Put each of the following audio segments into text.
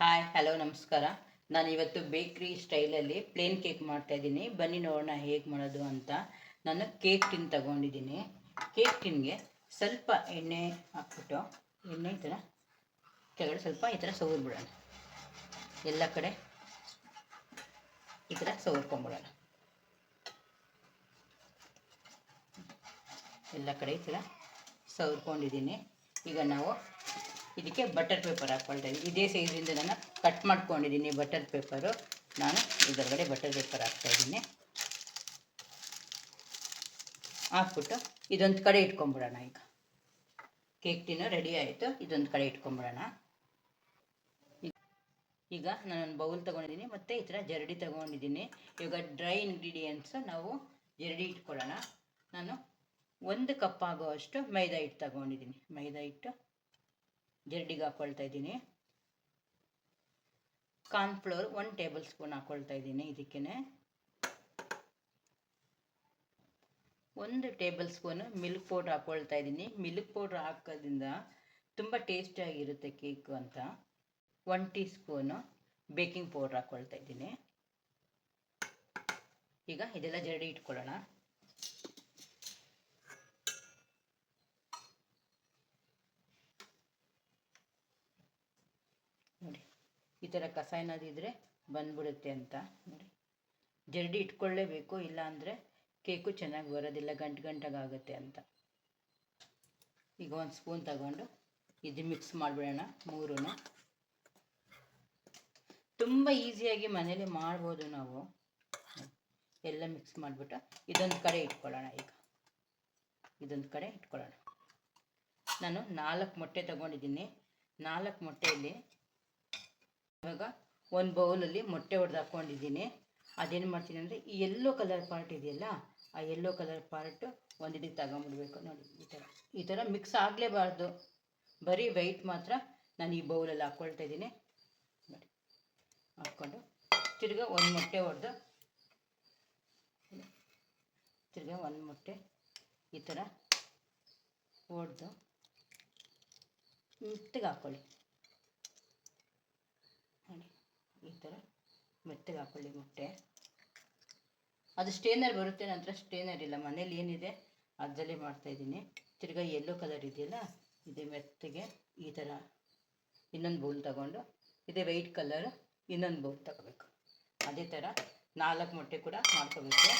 Hi hello ನಮಸ್ಕಾರ. ನಾನು ಇವತ್ತು ಬೇಕ್ರಿ ಸ್ಟೈಲಲ್ಲಿ ಪ್ಲೇನ್ ಕೇಕ್ ಮಾಡ್ತಾ ಇದ್ದೀನಿ. ಬನ್ನಿ ನೋಡೋಣ ಹೇಗೆ ಮಾಡೋದು ಅಂತ. ನಾನು ಕೇಕ್ ಟಿನ್ ತಗೊಂಡಿದ್ದೀನಿ. ಕೇಕ್ ಟಿನ್ಗೆ ಸ್ವಲ್ಪ ಎಣ್ಣೆ ಹಾಕ್ಬಿಟ್ಟು, ಎಣ್ಣೆ ಈ ಥರ ಕೆಳಗಡೆ ಸ್ವಲ್ಪ ಈ ಥರ ಸವರ್ಬಿಡೋಣ. ಎಲ್ಲ ಕಡೆ ಈ ಥರ ಸವರ್ಕೊಂಬಿಡೋಣ. ಎಲ್ಲ ಕಡೆ ಈ ಥರ ಸವರ್ಕೊಂಡಿದ್ದೀನಿ. ಈಗ ನಾವು ಇದಕ್ಕೆ ಬಟರ್ ಪೇಪರ್ ಹಾಕ್ಕೊಳ್ತಾ ಇದೇ ಸೈಜಿಂದ ನಾನು ಕಟ್ ಮಾಡ್ಕೊಂಡಿದ್ದೀನಿ ಬಟರ್ ಪೇಪರು. ನಾನು ಇದರಗಡೆ ಬಟರ್ ಪೇಪರ್ ಹಾಕ್ತಾ ಇದ್ದೀನಿ. ಹಾಕ್ಬಿಟ್ಟು ಇದೊಂದು ಕಡೆ ಇಟ್ಕೊಂಬಿಡೋಣ ಈಗ. ಕೇಕ್ ಟಿನ್ನು ರೆಡಿ ಆಯಿತು. ಇದೊಂದು ಕಡೆ ಇಟ್ಕೊಂಬಿಡೋಣ. ಈಗ ನಾನೊಂದು ಬೌಲ್ ತೊಗೊಂಡಿದ್ದೀನಿ ಮತ್ತು ಈ ಥರ ಜರಡಿ ತೊಗೊಂಡಿದ್ದೀನಿ. ಇವಾಗ ಡ್ರೈ ಇಂಗ್ರೀಡಿಯೆಂಟ್ಸ್ ನಾವು ಜರಡಿ ಇಟ್ಕೊಳ್ಳೋಣ. ನಾನು ಒಂದು ಕಪ್ ಆಗೋವಷ್ಟು ಮೈದಾ ಹಿಟ್ಟು ತಗೊಂಡಿದ್ದೀನಿ. ಮೈದಾ ಹಿಟ್ಟು ಜರಡಿಗೆ ಹಾಕ್ಕೊಳ್ತಾ ಇದ್ದೀನಿ. ಕಾರ್ನ್ಫ್ಲೋರ್ ಒನ್ ಟೇಬಲ್ ಸ್ಪೂನ್ ಹಾಕ್ಕೊಳ್ತಾ ಇದ್ದೀನಿ ಇದಕ್ಕೇ ಒಂದು ಟೇಬಲ್ ಸ್ಪೂನು ಮಿಲ್ಕ್ ಪೌಡ್ರ್ ಹಾಕ್ಕೊಳ್ತಾ ಇದ್ದೀನಿ. ಮಿಲ್ಕ್ ಪೌಡ್ರ್ ಹಾಕೋದ್ರಿಂದ ತುಂಬ ಟೇಸ್ಟಿಯಾಗಿರುತ್ತೆ ಕೇಕು ಅಂತ. One teaspoon baking powder ಹಾಕ್ಕೊಳ್ತಾ ಇದ್ದೀನಿ. ಈಗ ಇದೆಲ್ಲ ಜರಡಿ ಇಟ್ಕೊಳ್ಳೋಣ ನೋಡಿ ಈ ಥರ ಕಸ ಏನಾದ್ರು ಇದ್ದರೆ ಬಂದ್ಬಿಡುತ್ತೆ ಅಂತ. ನೋಡಿ. ಜರಡಿ ಇಟ್ಕೊಳ್ಳೇಬೇಕು ಇಲ್ಲ ಅಂದರೆ ಕೇಕು ಚೆನ್ನಾಗಿ ಬರೋದಿಲ್ಲ, ಗಂಟು ಗಂಟಾಗುತ್ತೆ ಅಂತ. ಈಗ ಒಂದು ಸ್ಪೂನ್ ತಗೊಂಡು ಇದು ಮಿಕ್ಸ್ ಮಾಡಿಬಿಡೋಣ ಮೂರೂ ತುಂಬ ಈಸಿಯಾಗಿ ಮನೇಲಿ ಮಾಡ್ಬೋದು ನಾವು. ಎಲ್ಲ ಮಿಕ್ಸ್ ಮಾಡಿಬಿಟ್ಟು ಇದೊಂದು ಕಡೆ ಇಟ್ಕೊಳ್ಳೋಣ ಈಗ. ಇದೊಂದು ಕಡೆ ಇಟ್ಕೊಳ್ಳೋಣ. ನಾನು ನಾಲ್ಕು ಮೊಟ್ಟೆ ತಗೊಂಡಿದ್ದೀನಿ. ನಾಲ್ಕು ಮೊಟ್ಟೆಯಲ್ಲಿ ಇವಾಗ ಒಂದು ಬೌಲಲ್ಲಿ ಮೊಟ್ಟೆ ಹೊಡೆದು ಹಾಕ್ಕೊಂಡಿದ್ದೀನಿ. ಅದೇನು ಮಾಡ್ತೀನಿ ಅಂದರೆ ಈ ಎಲ್ಲೋ ಕಲರ್ ಪಾರ್ಟ್ ಇದೆಯಲ್ಲ, ಆ ಎಲ್ಲೋ ಕಲರ್ ಪಾರ್ಟು ಒಂದು ತಗೊಂಬಿಡ್ಬೇಕು ನೋಡಿ, ಈ ಥರ ಈ ಥರ ಮಿಕ್ಸ್ ಆಗಲೇಬಾರ್ದು. ಬರೀ ವೈಟ್ ಮಾತ್ರ ನಾನು ಈ ಬೌಲಲ್ಲಿ ಹಾಕ್ಕೊಳ್ತಾ ಇದ್ದೀನಿ. ನೋಡಿ, ಹಾಕ್ಕೊಂಡು ತಿರ್ಗಾ ಒಂದು ಮೊಟ್ಟೆ ಹೊಡೆದು, ತಿರ್ಗಾ ಒಂದು ಮೊಟ್ಟೆ ಈ ಥರ ಹೊಡೆದು ಮೆತ್ತಗೆ ಹಾಕ್ಕೊಳ್ಳಿ ನೋಡಿ ಈ ಥರ ಮೆತ್ತಗೆ ಹಾಕೊಳ್ಳಿ ಮೊಟ್ಟೆ. ಅದು ಸ್ಟೇನರ್ ಬರುತ್ತೆ, ನಂತರ ಸ್ಟೇನರ್ ಇಲ್ಲ, ಮನೇಲಿ ಏನಿದೆ ಅದರಲ್ಲೇ ಮಾಡ್ತಾಯಿದ್ದೀನಿ ತಿರ್ಗಾ ಯೆಲ್ಲೋ ಕಲರ್ ಇದೆಯಲ್ಲ, ಇದೆ ಮೆತ್ತಗೆ ಈ ಥರ ಇನ್ನೊಂದು ಬೌಲ್ ತಗೊಂಡು, ಇದೇ ವೈಟ್ ಕಲರ್ ಇನ್ನೊಂದು ಬೌಲ್ ತಗೋಬೇಕು. ಅದೇ ಥರ ನಾಲ್ಕು ಮೊಟ್ಟೆ ಕೂಡ ಮಾಡ್ಕೋಬೇಕು.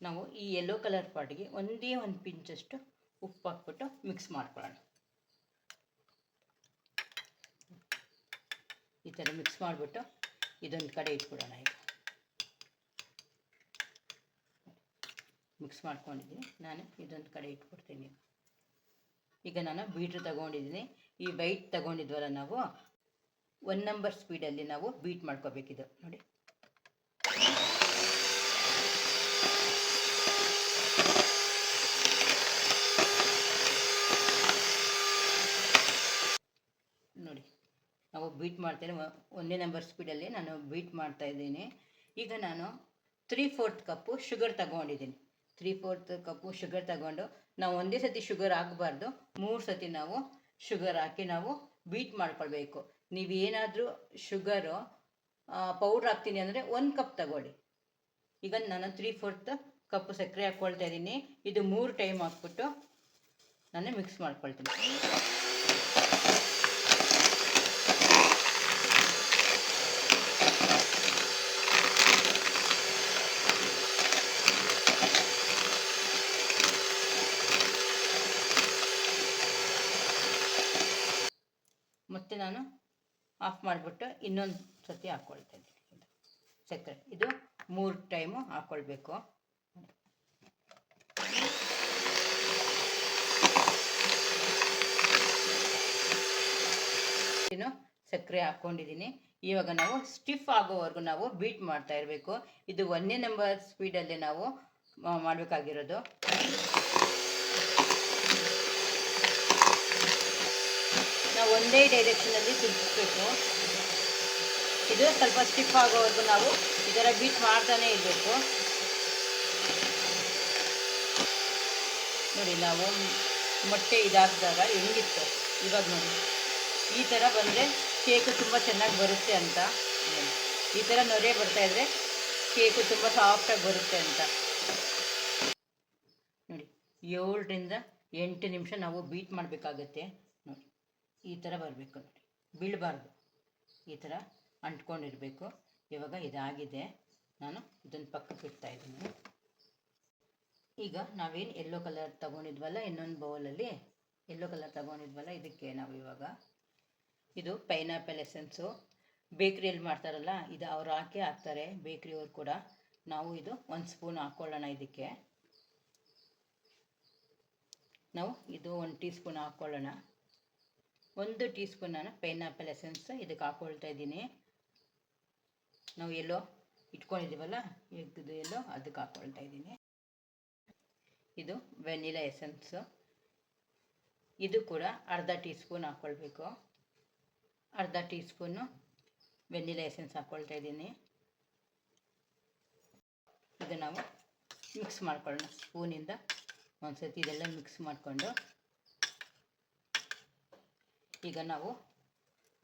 ನಾವು ಈ ಯೆಲ್ಲೋ ಕಲರ್ ಪಾಟಿಗೆ ಒಂದೇ ಒಂದು ಪಿಂಚಷ್ಟು ಉಪ್ಪು ಹಾಕ್ಬಿಟ್ಟು ಮಿಕ್ಸ್ ಮಾಡ್ಕೊಳ್ಳೋಣ. ಈ ಥರ ಮಿಕ್ಸ್ ಮಾಡಿಬಿಟ್ಟು ಇದೊಂದು ಕಡೆ ಇಟ್ಬಿಡೋಣ ಈಗ. ಮಿಕ್ಸ್ ಮಾಡ್ಕೊಂಡಿದ್ದೀನಿ. ನಾನು ಇದೊಂದು ಕಡೆ ಇಟ್ಬಿಡ್ತೀನಿ. ಈಗ ನಾನು ಬೀಟ್ರ್ ತಗೊಂಡಿದ್ದೀನಿ. ಈ ಬೈಟ್ ತಗೊಂಡಿದ್ವಲ್ಲ ನಾವು ಒನ್ ನಂಬರ್ ಸ್ಪೀಡಲ್ಲಿ ನಾವು ಬೀಟ್ ಮಾಡ್ಕೋಬೇಕಿದು. ನೋಡಿ ನೋಡಿ ನಾವು ಬೀಟ್ ಮಾಡ್ತೇನೆ. ಒಂದೇ ನಂಬರ್ ಸ್ಪೀಡಲ್ಲಿ ನಾನು ಬೀಟ್ ಮಾಡ್ತಾ ಇದ್ದೀನಿ. ಈಗ ನಾನು ತ್ರೀ ಫೋರ್ತ್ ಕಪ್ಪು ಶುಗರ್ ತಗೊಂಡಿದ್ದೀನಿ. ತ್ರೀ ಫೋರ್ತ್ ಕಪ್ಪು ಶುಗರ್ ತಗೊಂಡು ನಾವು ಒಂದೇ ಸತಿ ಶುಗರ್ ಹಾಕಬಾರ್ದು. ಮೂರು ಸತಿ ನಾವು ಶುಗರ್ ಹಾಕಿ ನಾವು ಬೀಟ್ ಮಾಡ್ಕೊಳ್ಬೇಕು. ನೀವು ಏನಾದರೂ ಶುಗರು ಪೌಡ್ರ್ ಹಾಕ್ತೀನಿ ಅಂದರೆ ಒಂದು ಕಪ್ ತಗೊಳ್ಳಿ. ಈಗ ನಾನು ತ್ರೀ ಫೋರ್ತ್ ಕಪ್ಪು ಸಕ್ಕರೆ ಹಾಕ್ಕೊಳ್ತಾ ಇದ್ದೀನಿ. ಇದು ಮೂರು ಟೈಮ್ ಹಾಕ್ಬಿಟ್ಟು ನಾನು ಮಿಕ್ಸ್ ಮಾಡ್ಕೊಳ್ತೀನಿ ಮತ್ತು ನಾನು ಆಫ್ ಮಾಡಿಬಿಟ್ಟು ಇನ್ನೊಂದು ಸತಿ ಹಾಕ್ಕೊಳ್ತಾ ಸಕ್ಕರೆ ಇದು ಮೂರು ಟೈಮು ಹಾಕ್ಕೊಳ್ಬೇಕು ಏನು ಸಕ್ಕರೆ ಹಾಕ್ಕೊಂಡಿದ್ದೀನಿ ಇವಾಗ ನಾವು ಸ್ಟಿಫ್ ಆಗೋವರೆಗೂ ನಾವು ಬೀಟ್ ಮಾಡ್ತಾ ಇರಬೇಕು. ಇದು ಒಂದೇ ನಂಬರ್ ಸ್ಪೀಡಲ್ಲಿ ನಾವು ಮಾಡಬೇಕಾಗಿರೋದು. ಒಂದೇ ಡೈರೆಕ್ಷನಲ್ಲಿ ತಿರುಗಿಸ್ಬೇಕು. ಇದು ಸ್ವಲ್ಪ ಸ್ಟಿಫ್ ಆಗೋವರೆಗೂ ನಾವು ಇದರ ಬೀಟ್ ಮಾಡ್ತಾನೆ ಇರಬೇಕು. ನೋಡಿ, ನಾವು ಮೊಟ್ಟೆ ಇದಾಕಿದಾಗ ಹೆಂಗಿತ್ತು? ಇವಾಗ ನೋಡಿ. ಈ ಥರ ಬಂದರೆ ಕೇಕು ತುಂಬ ಚೆನ್ನಾಗಿ ಬರುತ್ತೆ ಅಂತ. ಈ ಥರ ನೊರೆ ಬರ್ತಾ ಇದ್ರೆ ಕೇಕು ತುಂಬ ಸಾಫ್ಟಾಗಿ ಬರುತ್ತೆ ಅಂತ. ನೋಡಿ, ಏಳರಿಂದ ಎಂಟು ನಿಮಿಷ ನಾವು ಬೀಟ್ ಮಾಡಬೇಕಾಗತ್ತೆ. ಈ ಥರ ಬರಬೇಕು ನೋಡಿ. ಬೀಳಬಾರ್ದು. ಈ ಥರ ಅಂಟ್ಕೊಂಡಿರಬೇಕು. ಇವಾಗ ಇದಾಗಿದೆ. ನಾನು ಇದನ್ನು ಪಕ್ಕಕ್ಕೆ ಇಡ್ತಾ ಇದ್ದೀನಿ. ಈಗ ನಾವೇನು ಎಲ್ಲೋ ಕಲರ್ ತಗೊಂಡಿದ್ವಲ್ಲ, ಇನ್ನೊಂದು ಬೌಲಲ್ಲಿ ಎಲ್ಲೋ ಕಲರ್ ತಗೊಂಡಿದ್ವಲ್ಲ, ಇದಕ್ಕೆ ನಾವು ಇವಾಗ ಇದು ಪೈನಾಪಲ್ ಎಸೆನ್ಸು ಬೇಕ್ರಿಯಲ್ಲಿ ಮಾಡ್ತಾರಲ್ಲ, ಇದು ಅವ್ರು ಹಾಕಿ ಹಾಕ್ತಾರೆ. ಬೇಕ್ರಿಯವ್ರು ಕೂಡ ನಾವು ಇದು ಒಂದು ಸ್ಪೂನ್ ಹಾಕ್ಕೊಳ್ಳೋಣ ಇದಕ್ಕೆ. ನಾವು ಇದು ಒಂದು ಟೀ ಸ್ಪೂನ್ ಹಾಕ್ಕೊಳ್ಳೋಣ ಒಂದು ಟೀ ಸ್ಪೂನ್ ನಾನು ಪೈನಾಪಲ್ ಎಸೆನ್ಸ್ ಇದಕ್ಕೆ ಹಾಕ್ಕೊಳ್ತಾ ಇದ್ದೀನಿ. ನಾವು ಎಲ್ಲೋ ಇಟ್ಕೊಂಡಿದ್ದೀವಲ್ಲ, ಎಗ್ದು ಎಲ್ಲೋ ಅದಕ್ಕೆ ಹಾಕ್ಕೊಳ್ತಾ ಇದ್ದೀನಿ. ಇದು ವೆನಿಲಾ ಎಸೆನ್ಸು. ಇದು ಕೂಡ ಅರ್ಧ ಟೀ ಸ್ಪೂನ್ ಹಾಕ್ಕೊಳ್ಬೇಕು ಅರ್ಧ ಟೀ ಸ್ಪೂನು ವೆನಿಲಾ ಎಸೆನ್ಸ್ ಹಾಕ್ಕೊಳ್ತಾ ಇದ್ದೀನಿ. ಇದು ನಾವು ಮಿಕ್ಸ್ ಮಾಡ್ಕೊಳ್ಳೋಣ, ಸ್ಪೂನಿಂದ ಒಂದು ಸತಿ ಇದೆಲ್ಲ ಮಿಕ್ಸ್ ಮಾಡಿಕೊಂಡು. ಈಗ ನಾವು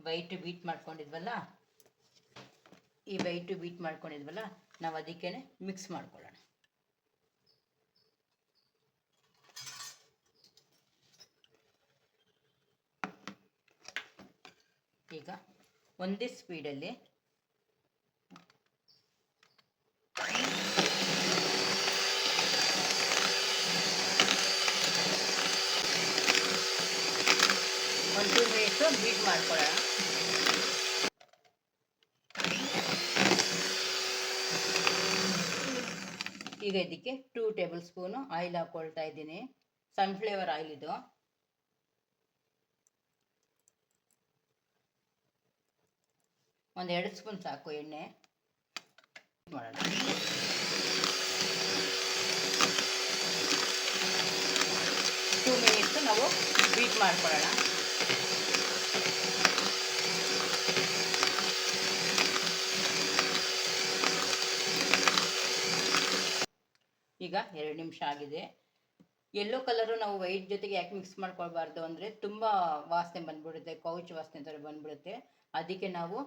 ವೈಟ್ ಬೀಟ್ ಮಾಡ್ಕೊಂಡಿದ್ವಲ್ಲ? ಈ ವೈಟು ಬೀಟ್ ಮಾಡ್ಕೊಂಡಿದ್ವಲ್ಲ, ನಾವು ಅದಕ್ಕೇ ಮಿಕ್ಸ್ ಮಾಡ್ಕೊಳ್ಳೋಣ. ಈಗ ಒಂದೇ ಸ್ಪೀಡಲ್ಲಿ ಒಂದು ಟೂ ಮಿನಿಟ್ಸು ಬೀಟ್ ಮಾಡ್ಕೊಳ್ಳೋಣ ಈಗ ಇದಕ್ಕೆ ಟೂ ಟೇಬಲ್ ಸ್ಪೂನು ಆಯಿಲ್ ಹಾಕ್ಕೊಳ್ತಾ ಇದ್ದೀನಿ. ಸನ್ಫ್ಲೇವರ್ ಆಯಿಲ್ ಇದು. ಒಂದು ಎರಡು ಸ್ಪೂನ್ ಸಾಕು ಎಣ್ಣೆ. ಮಾಡೋಣ. ಟೂ ಮಿನಿಟ್ಸ್ ನಾವು ಬೀಟ್ ಮಾಡ್ಕೊಳ್ಳೋಣ ಈಗ ಎರಡು ನಿಮಿಷ ಆಗಿದೆ. ಎಲ್ಲೋ ಕಲರು ನಾವು ವೈಟ್ ಜೊತೆಗೆ ಯಾಕೆ ಮಿಕ್ಸ್ ಮಾಡ್ಕೊಳ್ಬಾರ್ದು ಅಂದರೆ ತುಂಬ ವಾಸನೆ ಬಂದ್ಬಿಡುತ್ತೆ ಕೌಚ್ ವಾಸನೆ ಥರ ಬಂದ್ಬಿಡುತ್ತೆ. ಅದಕ್ಕೆ ನಾವು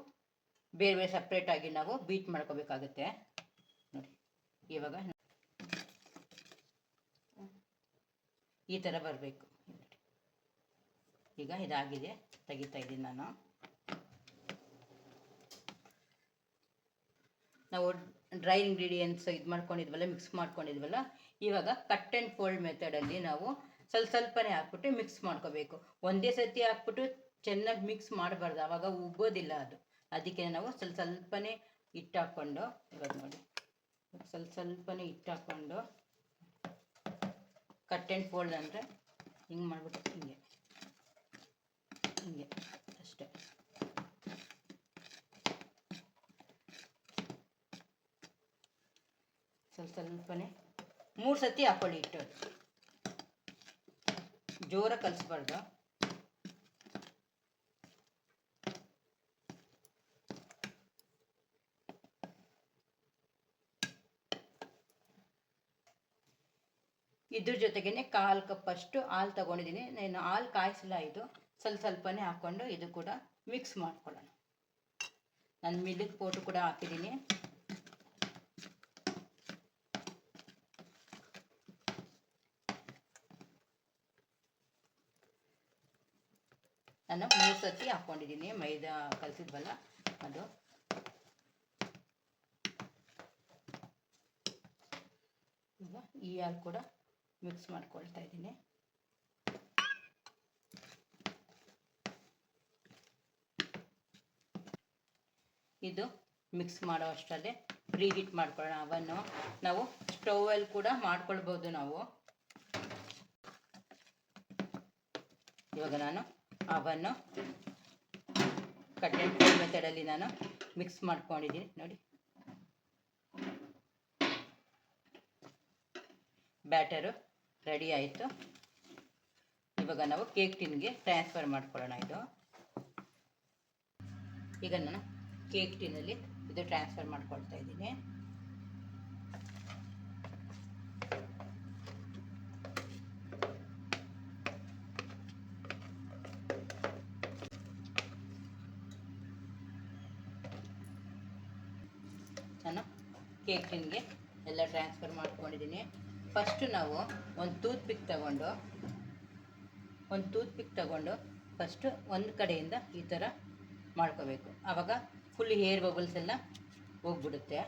ಬೇರೆ ಬೇರೆ ಸಪ್ರೇಟಾಗಿ ನಾವು ಬೀಟ್ ಮಾಡ್ಕೋಬೇಕಾಗುತ್ತೆ. ನೋಡಿ, ಇವಾಗ ಈ ಥರ ಬರಬೇಕು. ಈಗ ಇದಾಗಿದೆ, ತೆಗಿತಾ ಇದ್ದೀನಿ ನಾನು. ನಾವು ಡ್ರೈ ಇಂಗ್ರೀಡಿಯೆಂಟ್ಸ್ ಇದು ಮಾಡ್ಕೊಂಡಿದ್ವಲ್ಲ ಮಿಕ್ಸ್ ಮಾಡ್ಕೊಂಡಿದ್ವಲ್ಲ, ಇವಾಗ ಕಟ್ ಆ್ಯಂಡ್ ಫೋಲ್ಡ್ ಮೆಥಡಲ್ಲಿ ನಾವು ಸ್ವಲ್ಪ ಸ್ವಲ್ಪನೇ ಹಾಕ್ಬಿಟ್ಟು ಮಿಕ್ಸ್ ಮಾಡ್ಕೋಬೇಕು. ಒಂದೇ ಸತಿ ಹಾಕ್ಬಿಟ್ಟು ಚೆನ್ನಾಗಿ ಮಿಕ್ಸ್ ಮಾಡಬಾರ್ದು ಆವಾಗ ಉಬ್ಬೋದಿಲ್ಲ ಅದು. ಅದಕ್ಕೆ ನಾವು ಸ್ವಲ್ಪ ಸ್ವಲ್ಪನೇ ಹಿಟ್ಟು ಹಾಕ್ಕೊಂಡು, ಇವಾಗ ನೋಡಿ, ಸ್ವಲ್ಪ ಸ್ವಲ್ಪನೇ ಹಿಟ್ಟು ಹಾಕ್ಕೊಂಡು ಕಟ್ ಆ್ಯಂಡ್ ಫೋಲ್ಡ್ ಅಂದರೆ ಹಿಂಗೆ ಮಾಡಿಬಿಟ್ಟು ಹಿಂಗೆ ಹಿಂಗೆ, ಅಷ್ಟೇ. ಸ್ವಲ್ಪ ಸ್ವಲ್ಪನೇ ಮೂರು ಸತಿ ಹಾಕೊಳ್ಳಿ ಇಟ್ಟು ಜೋರ ಕಲಿಸ್ಬಾರ್ದು. ಇದ್ರ ಜೊತೆಗೇನೆ ಕಾಲು ಕಪ್ಪಷ್ಟು ಹಾಲು ತಗೊಂಡಿದ್ದೀನಿ ನಾನು ಹಾಲು ಕಾಯಿಸಿಲ್ಲ ಇದು. ಸ್ವಲ್ಪ ಸ್ವಲ್ಪನೇ ಹಾಕ್ಕೊಂಡು ಇದು ಕೂಡ ಮಿಕ್ಸ್ ಮಾಡ್ಕೊಳ್ಳೋಣ. ನಾನು ಮಿಲ್ಕ್ ಪೌಡ್ರ್ ಕೂಡ ಹಾಕಿದ್ದೀನಿ ನಾನು ಮೂರು ಸತಿ ಹಾಕ್ಕೊಂಡಿದ್ದೀನಿ ಮೈದಾ ಕಲಸಿದ್ವಲ್ಲ, ಅದು. ಈಗ ಈ ಹಾಲು ಕೂಡ ಮಿಕ್ಸ್ ಮಾಡ್ಕೊಳ್ತಾ ಇದ್ದೀನಿ. ಇದು ಮಿಕ್ಸ್ ಮಾಡೋ ಅಷ್ಟರಲ್ಲೇ ಪ್ರೀ ಹೀಟ್ ಮಾಡ್ಕೊಳ್ಳೋಣ ಅವನ್ನು ನಾವು ಸ್ಟೌವಲ್ಲಿ ಕೂಡ ಮಾಡ್ಕೊಳ್ಬೋದು ನಾವು. ಇವಾಗ ನಾನು ಅವನ್ನು ಕಟ್ ಆ್ಯಂಡ್ ಮೆಥಡಲ್ಲಿ ನಾನು ಮಿಕ್ಸ್ ಮಾಡ್ಕೊಂಡಿದ್ದೀನಿ. ನೋಡಿ. ಬ್ಯಾಟರು ರೆಡಿ ಆಯಿತು. ಇವಾಗ ನಾವು ಕೇಕ್ ಟಿನ್ಗೆ ಟ್ರಾನ್ಸ್ಫರ್ ಮಾಡ್ಕೊಳ್ಳೋಣ ಇದು. ಈಗ ನಾನು ಕೇಕ್ ಟಿನಲ್ಲಿ ಇದು ಟ್ರಾನ್ಸ್ಫರ್ ಮಾಡ್ಕೊಳ್ತಾ ಇದ್ದೀನಿ. ಕೇಕ್ ಟಿನ್ಗೆ ಎಲ್ಲ ಟ್ರಾನ್ಸ್ಫರ್ ಮಾಡ್ಕೊಂಡಿದ್ದೀನಿ. ಫಸ್ಟು ನಾವು ಒಂದು ಟೂತ್ ಪಿಕ್ ತಗೊಂಡು, ಒಂದು ಟೂತ್ ಪಿಕ್ ತಗೊಂಡು ಫಸ್ಟು ಒಂದು ಕಡೆಯಿಂದ ಈ ಥರ ಮಾಡ್ಕೋಬೇಕು. ಆವಾಗ ಫುಲ್ ಹೇರ್ ಬಬಲ್ಸ್ ಎಲ್ಲ ಹೋಗ್ಬಿಡುತ್ತೆ.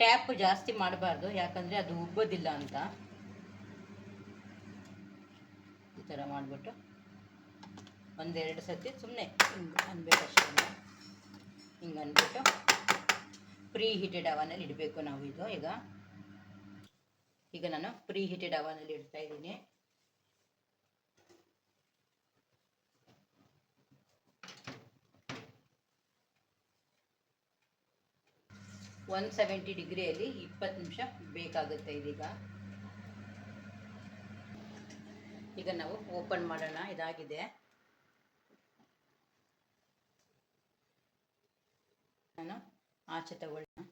ಟ್ಯಾಪ್ ಜಾಸ್ತಿ ಮಾಡಬಾರ್ದು, ಯಾಕಂದರೆ ಅದು ಉಬ್ಬೋದಿಲ್ಲ ಅಂತ. ಈ ಥರ ಮಾಡಿಬಿಟ್ಟು ಒಂದೆರಡು ಸತಿ ಸುಮ್ಮನೆ ಹಿಂಗೆ ಅನ್ಬೇಕಷ್ಟೇ. ಹಿಂಗೆ ಅಂದ್ಬಿಟ್ಟು ಪ್ರೀ ಹೀಟೆಡ್ ಅವನಲ್ಲಿ ಇಡಬೇಕು ನಾವು ಇದು, ಈಗ. ಈಗ ನಾನು ಪ್ರೀ ಹೀಟೆಡ್ ಅವನಲ್ಲಿ ಇಡ್ತಾ ಇದ್ದೀನಿ. ಒನ್ ಸೆವೆಂಟಿ ಡಿಗ್ರಿಯಲ್ಲಿ ಇಪ್ಪತ್ತು ನಿಮಿಷ ಬೇಕಾಗುತ್ತೆ ಇದೀಗ. ಈಗ ನಾವು ಓಪನ್ ಮಾಡೋಣ, ಇದಾಗಿದೆ. ನಾನು ಆಚೆ ತಗೊಳ್ಳೋಣ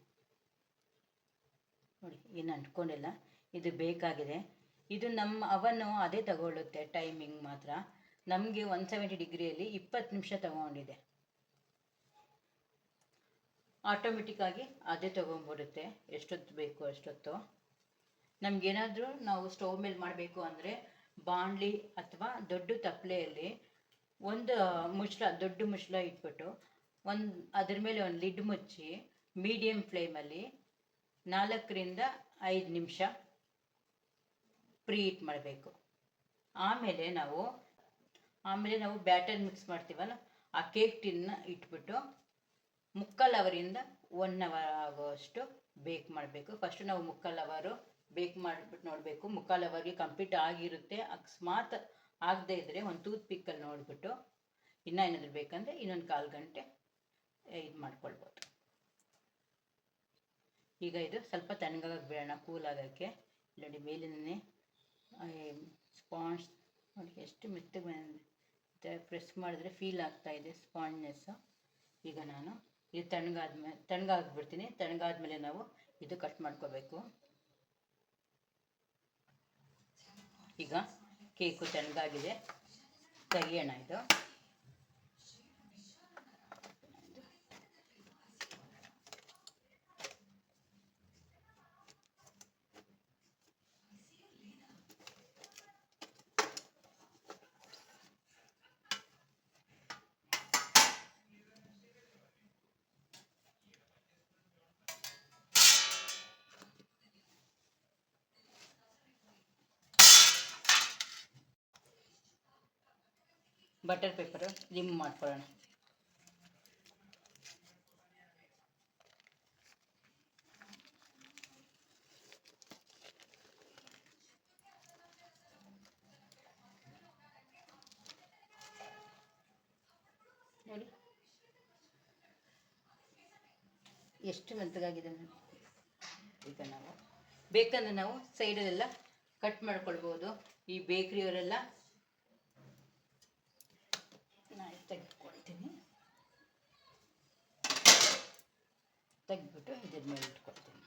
ನೋಡಿ, ಏನು ಅಂಟ್ಕೊಂಡಿಲ್ಲ ಇದು ಬೇಕಾಗಿದೆ. ಇದು ನಮ್ಮ ಅವನ್ನು ಅದೇ ತಗೊಳ್ಳುತ್ತೆ ಟೈಮಿಂಗ್ ಮಾತ್ರ. ನಮಗೆ ಒನ್ ಸೆವೆಂಟಿ ಡಿಗ್ರಿಯಲ್ಲಿ ಇಪ್ಪತ್ತು ನಿಮಿಷ ತಗೊಂಡಿದೆ. ಆಟೋಮೆಟಿಕ್ಕಾಗಿ ಅದೇ ತೊಗೊಂಡ್ಬಿಡುತ್ತೆ. ಎಷ್ಟೊತ್ತು ಬೇಕು ಅಷ್ಟೊತ್ತು. ನಮಗೇನಾದರೂ ನಾವು ಸ್ಟವ್ ಮೇಲೆ ಮಾಡಬೇಕು ಅಂದರೆ ಬಾಣಲಿ ಅಥವಾ ದೊಡ್ಡ ತಪ್ಪಲೆಯಲ್ಲಿ ಒಂದು ಮುಚ್ಚಳ ದೊಡ್ಡ ಮುಚ್ಚಳ ಇಟ್ಬಿಟ್ಟು ಒಂದು ಅದ್ರ ಮೇಲೆ ಒಂದು ಲಿಡ್ ಮುಚ್ಚಿ ಮೀಡಿಯಮ್ ಫ್ಲೇಮಲ್ಲಿ ನಾಲ್ಕರಿಂದ ಐದು ನಿಮಿಷ ಪ್ರೀಟ್ ಮಾಡಬೇಕು. ಆಮೇಲೆ ನಾವು ಆಮೇಲೆ ನಾವು ಬ್ಯಾಟರ್ ಮಿಕ್ಸ್ ಮಾಡ್ತೀವಲ್ಲ, ಆ ಕೇಕ್ ಟಿನ್ನ ಇಟ್ಬಿಟ್ಟು ಮುಕ್ಕಾಲು ಅವರಿಂದ ಒನ್ ಅವರ್ ಆಗೋಷ್ಟು ಬೇಕ್ ಮಾಡಬೇಕು. ಫಸ್ಟ್ ನಾವು ಮುಕ್ಕಾಲು ಅವರು ಬೇಕ್ ಮಾಡಿಬಿಟ್ಟು ನೋಡಬೇಕು. ಮುಕ್ಕಾಲು ಅವರ್ಗೆ ಕಂಪ್ಲೀಟ್ ಆಗಿರುತ್ತೆ. ಅಕಸ್ಮಾತ್ ಆಗದೇ ಇದ್ದರೆ ಒಂದು ಟೂತ್ ಪಿಕ್ಕಲ್ಲಿ ನೋಡಿಬಿಟ್ಟು ಇನ್ನೂ ಏನಾದರೂ ಬೇಕಂದರೆ ಇನ್ನೊಂದು ಕಾಲು ಗಂಟೆ ಇದು ಮಾಡ್ಕೊಳ್ಬೋದು. ಈಗ ಇದು ಸ್ವಲ್ಪ ತಣ್ಣಗಾಗಕ್ಕೆ ಬಿಡೋಣ ಕೂಲ್ ಆಗೋಕ್ಕೆ ನೋಡಿ ಮೇಲಿನೇ ಸ್ಪಾಂಜ್ ನೋಡಿ, ಎಷ್ಟು ಮೆತ್ತಗೆ ಬಂದಿದೆ. ಪ್ರೆಸ್ ಮಾಡಿದ್ರೆ ಫೀಲ್ ಆಗ್ತಾ ಇದೆ ಸ್ಪಾಂಜ್ನೆಸ್ಸು. ಈಗ ನಾನು ಇದು ತಣ್ಣಗಾದ್ಮೇಲೆ ತಣ್ಣಗಾಗ್ಬಿಡ್ತೀನಿ. ತಣ್ಣಗಾದ್ಮೇಲೆ ನಾವು ಇದು ಕಟ್ ಮಾಡ್ಕೋಬೇಕು. ಈಗ ಕೇಕು ತಣ್ಣಗಾಗಿದೆ. ತೆಗಿಯೋಣ ಇದು. ಬಟರ್ ಪೇಪರು ರಿಮೂವ್ ಮಾಡ್ಕೊಳ್ಳೋಣ. ನೋಡಿ. ಎಷ್ಟು ಮೆತ್ತಗಾಗಿದೆ ನೋಡಿ. ಈಗ ನಾವು ಬೇಕಂದ್ರೆ ನಾವು ಸೈಡಲ್ಲೆಲ್ಲ ಕಟ್ ಮಾಡ್ಕೊಳ್ಬೋದು. ಈ ಬೇಕ್ರಿಯವರೆಲ್ಲ ನಾನು ತೆಗೆದುಕೊಳ್ತೀನಿ. ತೆಗೆದ್ಬಿಟ್ಟು ಇದ್ರ ಮೇಲೆ ಇಟ್ಕೊಳ್ತೀನಿ.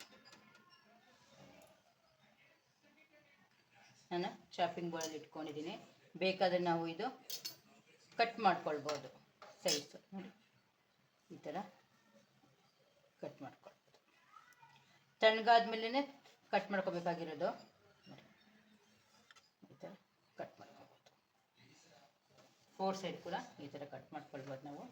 ನಾನು ಚಾಪಿಂಗ್ ಬೋರ್ಡಲ್ಲಿ ಇಟ್ಕೊಂಡಿದ್ದೀನಿ. ಬೇಕಾದರೆ ನಾವು ಇದು ಕಟ್ ಮಾಡ್ಕೊಳ್ಬೋದು ಸೈಜು ನೋಡಿ. ಈ ಥರ ಕಟ್ ಮಾಡ್ಕೊಳ್ಬೋದು. ತಣ್ಣಗಾದ್ಮೇಲೆ ಕಟ್ ಮಾಡ್ಕೋಬೇಕಾಗಿರೋದು ನೋಡಿ ಈ ಥರ ಕಟ್ ಮಾಡ್ಕೊಬೋದು ಫೋರ್ ಸೈಡ್ ಕೂಡ ಈ ಥರ ಕಟ್ ಮಾಡ್ಕೊಳ್ಬೋದು ನಾವು.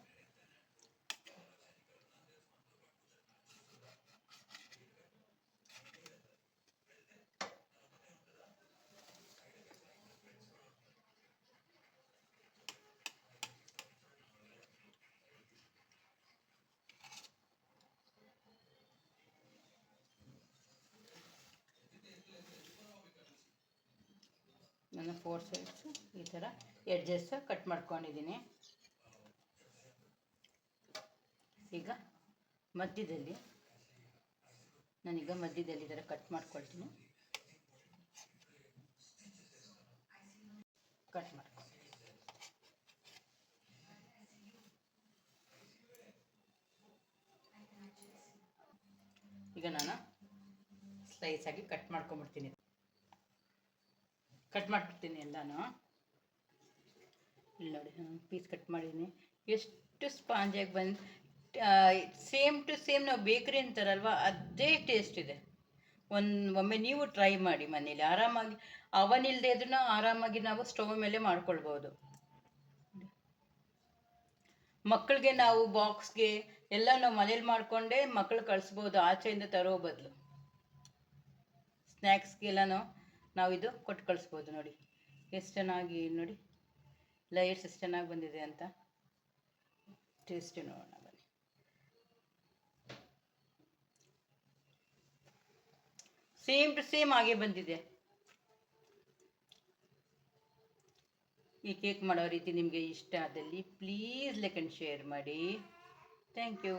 ನನ್ನ ಫೋರ್ ಸೈಡ್ಸು ಈ ಥರ ಎಡ್ಜಸ್ ಕಟ್ ಮಾಡ್ಕೊಂಡಿದ್ದೀನಿ. ಈಗ ಮಧ್ಯದಲ್ಲಿ, ನಾನೀಗ ಮಧ್ಯದಲ್ಲಿ ಈ ಥರ ಕಟ್ ಮಾಡ್ಕೊಳ್ತೀನಿ. ಕಟ್ ಮಾಡ್ಕೊಳ್ತೀನಿ. ಈಗ ನಾನು ಸ್ಲೈಸ್ ಆಗಿ ಕಟ್ ಮಾಡ್ಕೊಂಬಿಡ್ತೀನಿ ಕಟ್ ಮಾಡಿಬಿಡ್ತೀನಿ ಎಲ್ಲಾನು. ಇಲ್ಲಿ ನೋಡಿ ಪೀಸ್ ಕಟ್ ಮಾಡಿದ್ದೀನಿ ಎಷ್ಟು ಸ್ಪಾಂಜಾಗಿ ಬಂದು ಸೇಮ್ ಟು ಸೇಮ್ ನಾವು ಬೇಕ್ರಿ ಅಂತಾರಲ್ವ, ಅದೇ ಟೇಸ್ಟ್ ಇದೆ. ಒಂದು, ಒಮ್ಮೆ ನೀವು ಟ್ರೈ ಮಾಡಿ ಮನೇಲಿ. ಆರಾಮಾಗಿ ಅವನ್ ಇಲ್ಲದೆ ಇದ್ರೂ ಆರಾಮಾಗಿ ನಾವು ಸ್ಟವ್ ಮೇಲೆ ಮಾಡ್ಕೊಳ್ಬೋದು. ಮಕ್ಕಳಿಗೆ ನಾವು ಬಾಕ್ಸ್ಗೆ ಎಲ್ಲ ನಾವು ಮನೇಲಿ ಮಾಡಿಕೊಂಡೇ ಮಕ್ಕಳು ಕಳಿಸ್ಬೋದು, ಆಚೆಯಿಂದ ತರೋ ಬದಲು. ಸ್ನ್ಯಾಕ್ಸ್ಗೆಲ್ಲನೂ ನಾವು ಇದು ಕೊಟ್ಟು ಕಳಿಸ್ಬೋದು ನೋಡಿ. ಎಷ್ಟು ಚೆನ್ನಾಗಿ ನೋಡಿ. ಲೈಟ್ಸ್ ಎಷ್ಟು ಚೆನ್ನಾಗಿ ಬಂದಿದೆ ಅಂತ. ಟೇಸ್ಟ್ ನೋಡೋಣ ಬನ್ನಿ. ಸೇಮ್ ಟು ಸೇಮ್ ಹಾಗೆ ಬಂದಿದೆ. ಈ ಕೇಕ್ ಮಾಡೋ ರೀತಿ ನಿಮಗೆ ಇಷ್ಟ ಆದಲ್ಲಿ ಪ್ಲೀಸ್ ಲೈಕ್ ಆ್ಯಂಡ್ ಶೇರ್ ಮಾಡಿ. Thank you